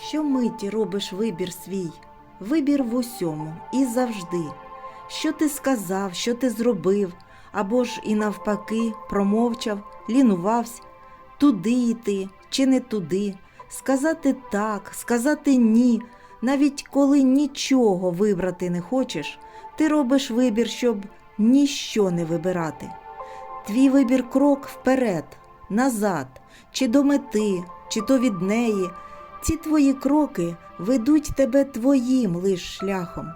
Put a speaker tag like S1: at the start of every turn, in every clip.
S1: Щомиті робиш вибір свій, вибір в усьому і завжди. Що ти сказав, що ти зробив, або ж і навпаки промовчав, лінувався, туди йти чи не туди, сказати так, сказати ні, навіть коли нічого вибрати не хочеш, ти робиш вибір, щоб ніщо не вибирати. Твій вибір крок вперед, назад, чи до мети, чи то від неї. Ці твої кроки ведуть тебе твоїм лиш шляхом.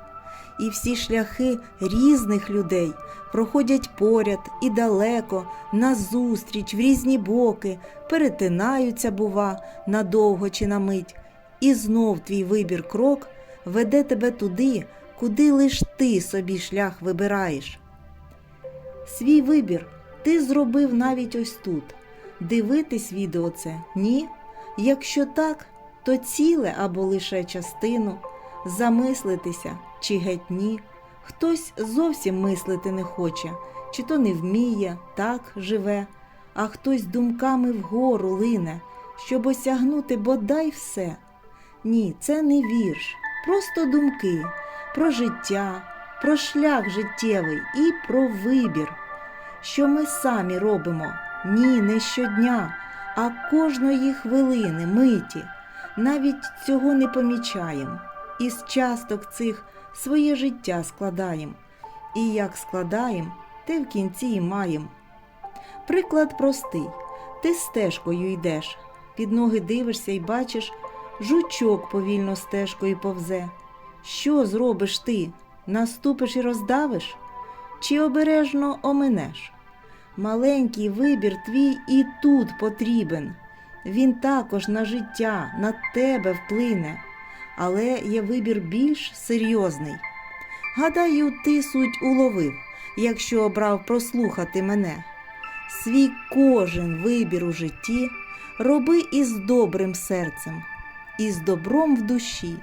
S1: І всі шляхи різних людей проходять поряд і далеко, назустріч, в різні боки, перетинаються, бува, надовго чи на мить. І знов твій вибір крок веде тебе туди, куди лиш ти собі шлях вибираєш. Свій вибір ти зробив навіть ось тут. Дивитись відео це ні. Якщо так, то ціле або лише частину, замислитися чи геть ні. Хтось зовсім мислити не хоче, чи то не вміє, так живе, а хтось думками вгору лине, щоб осягнути бодай все. Ні, це не вірш, просто думки про життя, про шлях життєвий і про вибір, що ми самі робимо ні, не щодня, а кожної хвилини, миті. Навіть цього не помічаємо. Із часток цих своє життя складаємо. І як складаємо, те в кінці і маємо. Приклад простий: ти стежкою йдеш, під ноги дивишся і бачиш, жучок повільно стежкою повзе. Що зробиш ти? Наступиш і роздавиш? Чи обережно оминеш? Маленький вибір твій і тут потрібен. Він також на життя, на тебе вплине, але є вибір більш серйозний. Гадаю, ти суть уловив, якщо обрав прослухати мене. Свій кожен вибір у житті роби із добрим серцем, із добром в душі.